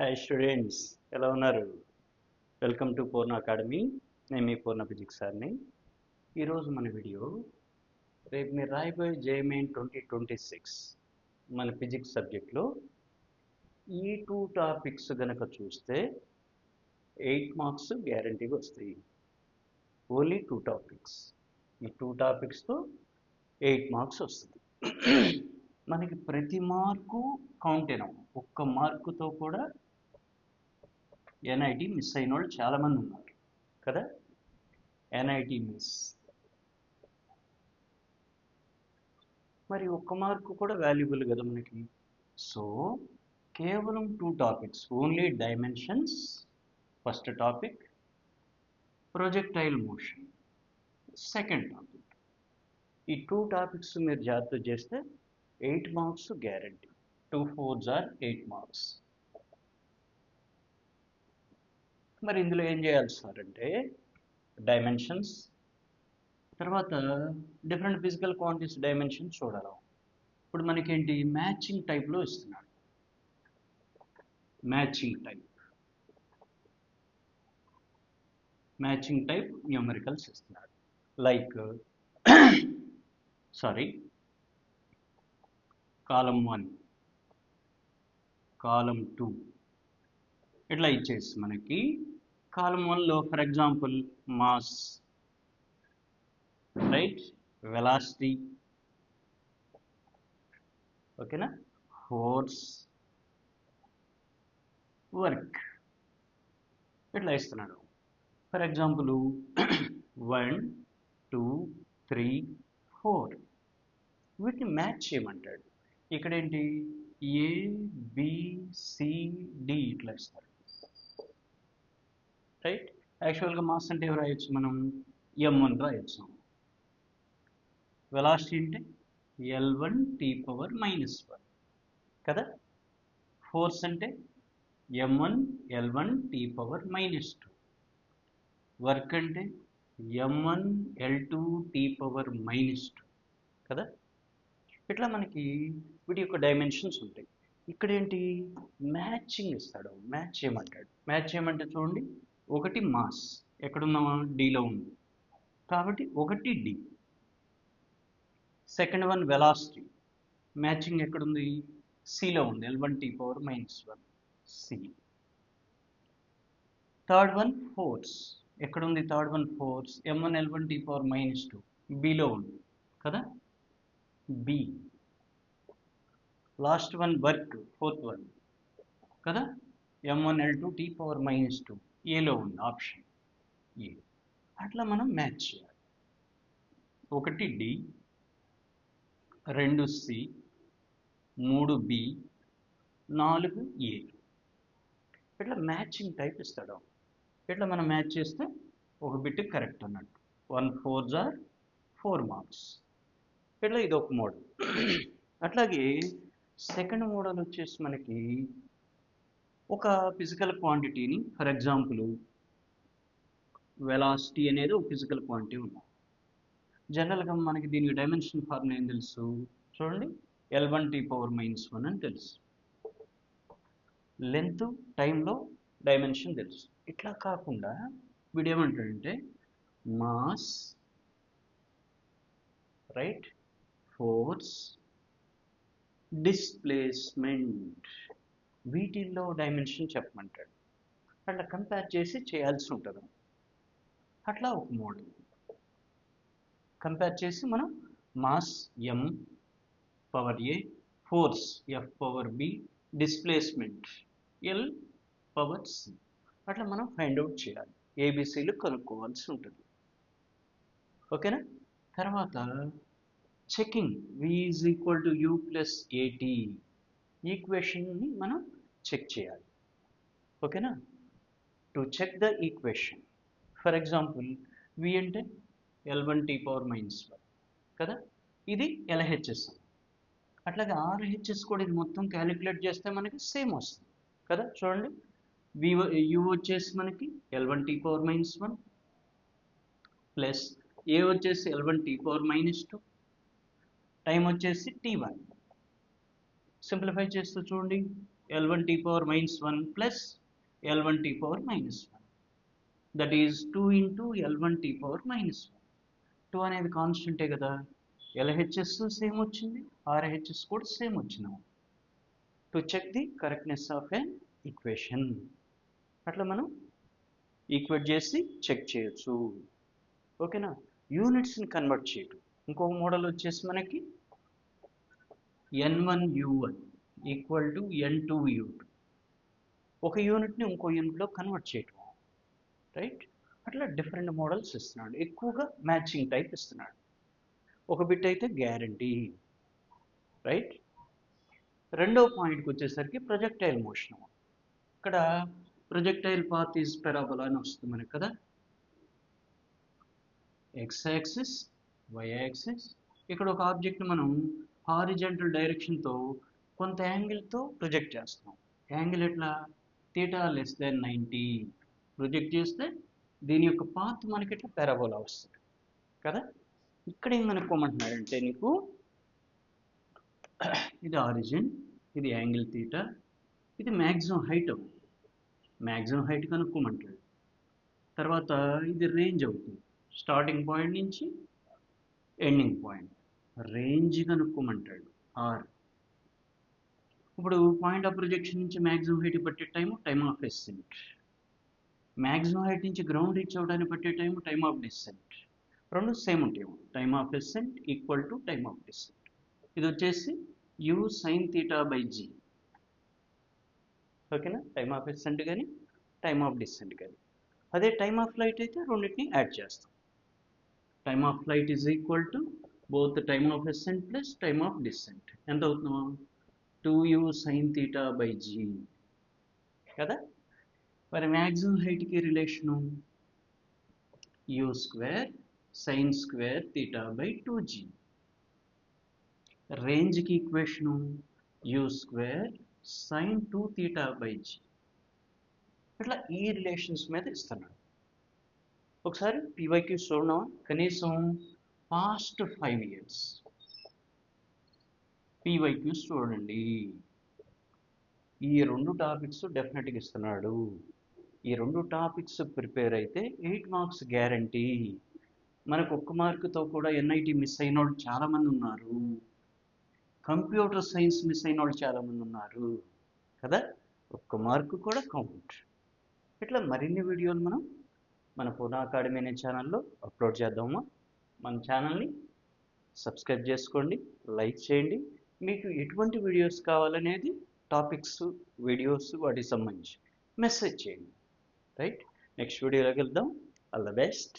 Hi students ఎలా ఉన్నారు welcome to Purna academy నేను మీ పూర్ణ ఫిజిక్స్ సార్ని. ఈరోజు మన వీడియో రేపు మీరు రాయబోయే JEE Main twenty twenty six మన ఫిజిక్స్ సబ్జెక్ట్లో ఈ టూ టాపిక్స్ కనుక చూస్తే ఎయిట్ మార్క్స్ గ్యారంటీగా వస్తాయి. Only two topics. ఈ టూ టాపిక్స్తో ఎయిట్ మార్క్స్ వస్తుంది మనకి ప్రతి మార్కు కౌంట్ అయినాం. ఒక్క మార్కుతో కూడా ఎన్ఐటి మిస్ అయిన వాళ్ళు చాలామంది ఉన్నారు. కదా? ఎన్ఐటి మిస్ మరి ఒక్క మార్కు కూడా వాల్యుబుల్ కదా మనకి? సో కేవలం two topics only dimensions first topic projectile motion second topic ఈ టూ టాపిక్స్ మీరు జాగ్రత్త చేస్తే eight marks guarantee two fours are eight marks మరి ఇందులో ఏం చేయాలి సార్ అంటే డైమెన్షన్స్ తర్వాత డిఫరెంట్ ఫిజికల్ క్వాంటిటీస్ డైమెన్షన్స్ చూడాలి. ఇప్పుడు మనకేంటి? మ్యాచింగ్ టైప్లో ఇస్తున్నాడు. Matching type matching type numericals ఇస్తున్నాడు. Like sorry column one column two ఇట్లా ఇచ్చేసి మనకి? కాలం వన్లో for example mass right? Velocity ఓకేనా? Force work. ఇట్లా ఇస్తున్నాడు? For example one two three four. వీటిని మ్యాచ్ చేయమంటాడు. ఇక్కడ ఏంటి ఏ బిసిడి ఇట్లా ఇస్తారు. రైట్ యాక్చువల్గా మాస్ అంటే ఎవరు రాయొచ్చు? మనం ఎం వన్ రాయొచ్చు. వెలాసిటీ అంటే L one T power minus one కదా? ఫోర్స్ అంటే M one L one T power minus two work అంటే M one L two T power minus two కదా? ఇట్లా మనకి వీటి యొక్క డైమెన్షన్స్ ఉంటాయి. ఇక్కడ ఏంటి మ్యాచింగ్ ఇస్తాడు. మ్యాచ్ చేయమంటాడు. మ్యాచ్ చేయమంటే చూడండి. ఒకటి మాస్. ఎక్కడున్నామా డీలో ఉంది. కాబట్టి ఒకటి D. Second one velocity. Matching ఎక్కడుంది? సిలో ఉంది. L one T power minus one C. Third one force. ఎక్కడుంది third one force? M one L one T power minus two. Below ఉంది. కదా? B. Last one work fourth one. కదా? M one L two T power minus two. ఏలో ఉంది option A e. అట్లా మనం match చేయాలి. ఒకటి డి రెండు సి మూడు బి నాలుగు ఏ ఇట్లా మ్యాచింగ్ టైప్ ఇస్తాడు. ఇట్లా మనం మ్యాచ్ చేస్తే ఒక బిట్ కరెక్ట్ అన్నట్టు. వన్ ఫోర్ జార్ ఫోర్ మార్క్స్ ఇట్లా ఇది ఒక మోడల్ అట్లాగే సెకండ్ మోడల్ వచ్చేసి మనకి ఒక ఫిజికల్ క్వాంటిటీని ఫర్ ఎగ్జాంపుల్ వెలాసిటీ అనేది ఒక ఫిజికల్ క్వాంటిటీ ఉంది జనరల్గా మనకి దీనికి డైమెన్షన్ ఫార్ములా ఏం తెలుసు? చూడండి. L one T power minus one అని తెలుసు. లెంత్ టైంలో డైమెన్షన్ తెలుసు. ఇట్లా కాకుండా వీడు ఏమంటాడంటే మాస్ రైట్ ఫోర్స్ డిస్ప్లేస్మెంట్ వీటిల్లో డైమెన్షన్ చెప్పమంటాడు. అట్లా కంపేర్ చేసి చేయాల్సి ఉంటుంది. అట్లా ఒక మోడల్. కంపేర్ చేసి మనం mass M power A force F power B displacement L power C. అట్లా మనం ఫైండ్ అవుట్ చేయాలి. ఏబిసిలు కనుక్కోవాల్సి ఉంటుంది. ఓకేనా? తర్వాత checking. V is equal to U plus AT ఈక్వేషన్ని మనం చెక్ చేయాలి. ఓకేనా? To check the equation. For example V అంటే L one T power minus one కదా? ఇది ఎల్హెచ్ఎస్ అట్లాగే ఆర్హెచ్ఎస్ కూడా ఇది మొత్తం క్యాలిక్యులేట్ చేస్తే మనకి సేమ్ వస్తుంది కదా? చూడండి. వి యూ వచ్చేసి మనకి L one T power minus one plus A వచ్చేసి L one T power minus two time వచ్చేసి టీ వన్ సింప్లిఫై చేస్తూ చూడండి. L one T power minus one plus L one T power minus one that is two into L one T power minus one two అనేది కాన్స్టెంటే కదా. LHS same వచ్చింది. RHS కూడా same వచ్చినాం. To check the correctness of an equation అట్లా మనం equate చేసి check చేయొచ్చు. ఓకేనా యూనిట్స్ని కన్వర్ట్ చేయటం. ఇంకొక మోడల్ వచ్చేసి మనకి N one U one equal to N two U two ఒక యూనిట్ని ఇంకో యూనిట్లో కన్వర్ట్ చేయటం. రైట్ అట్లా డిఫరెంట్ మోడల్స్ ఇస్తున్నాడు. ఎక్కువగా మ్యాచింగ్ టైప్ ఇస్తున్నాడు. ఒక బిట్ అయితే గ్యారంటీ రైట్ రెండో పాయింట్కి వచ్చేసరికి ప్రొజెక్టైల్ మోషన్ ఇక్కడ ప్రొజెక్టైల్ పాత్ ఈజ్ పెరాబోలా అని వస్తుంది మనకి కదా. ఎక్స్ యాక్సిస్ వై యాక్సిస్ ఇక్కడ ఒక ఆబ్జెక్ట్ మనం హారిజెంటల్ డైరెక్షన్తో కొంత యాంగిల్తో ప్రొజెక్ట్ చేస్తున్నాం. యాంగిల్ ఎట్లా? Theta less than ninety project చేస్తే దీని యొక్క పాత్ మనకి ఇట్లా పెరాబోలా వస్తుంది. కదా? ఇక్కడ ఏమనుకోమంటున్నారంటే నీకు ఇది ఆరిజిన్ ఇది యాంగిల్ థీటా ఇది మ్యాక్సిమం హైట్ మ్యాక్సిమం హైట్ కనుక్కోమంటాడు తర్వాత ఇది రేంజ్ అవుతుంది. స్టార్టింగ్ పాయింట్ నుంచి ఎండింగ్ పాయింట్ రేంజ్ కనుక్కోమంటాడు ఆర్. ఇప్పుడు పాయింట్ ఆఫ్ ప్రొజెక్షన్ నుంచి మ్యాక్సిమం హైట్ పట్టే time time of ascent. Maximum height నుంచి గ్రౌండ్ రీచ్ అవ్వడానికి పట్టే టైము టైమ్ ఆఫ్ డిసెంట్. రెండు సేమ్ ఉంటాయి time of ascent equal to time of descent. ఇది వచ్చేసి U sine theta by G ఓకేనా? టైమ్ ఆఫ్ ఎస్సెంట్ కానీ టైమ్ ఆఫ్ డిసెంట్ కానీ అదే టైమ్ ఆఫ్ ఫ్లైట్ అయితే రెండింటిని యాడ్ చేస్తాం. Time of flight is equal to both time of ascent plus time of descent ఎంత అవుతున్నాం two U sine theta by G కదా? మరి maximum హైట్కి relation U square sine square theta by two G రేంజ్కి equation U square sine two theta by G ఇట్లా ఈ relations మీద ఇస్తున్నాడు. ఒకసారి పీవైక్యూ చూడడం కనీసం పాస్ట్ ఫైవ్ ఇయర్స్. పీవైక్యూస్ చూడండి. ఈ రెండు టాపిక్స్ డెఫినెట్గా ఇస్తున్నాడు. ఈ రెండు టాపిక్స్ ప్రిపేర్ అయితే ఎయిట్ మార్క్స్ గ్యారంటీ. మనకు ఒక్క మార్కుతో కూడా ఎన్ఐటి మిస్ అయిన వాళ్ళు చాలామంది ఉన్నారు. కంప్యూటర్ సైన్స్ మిస్ అయిన వాళ్ళు చాలామంది ఉన్నారు. కదా? ఒక్క మార్కు కూడా కౌంట్. ఇట్లా మరిన్ని వీడియోలు మనం మన పూనా అకాడమీ అనే ఛానల్లో అప్లోడ్ చేద్దామా? మన ఛానల్ని సబ్స్క్రైబ్ చేసుకోండి లైక్ చేయండి. మీకు ఎటువంటి వీడియోస్ కావాలనేది టాపిక్స్ వీడియోస్ వాటికి సంబంధించి మెసేజ్ చేయండి. రైట్? నెక్స్ట్ వీడియోలోకి వెళ్దాం. All the best.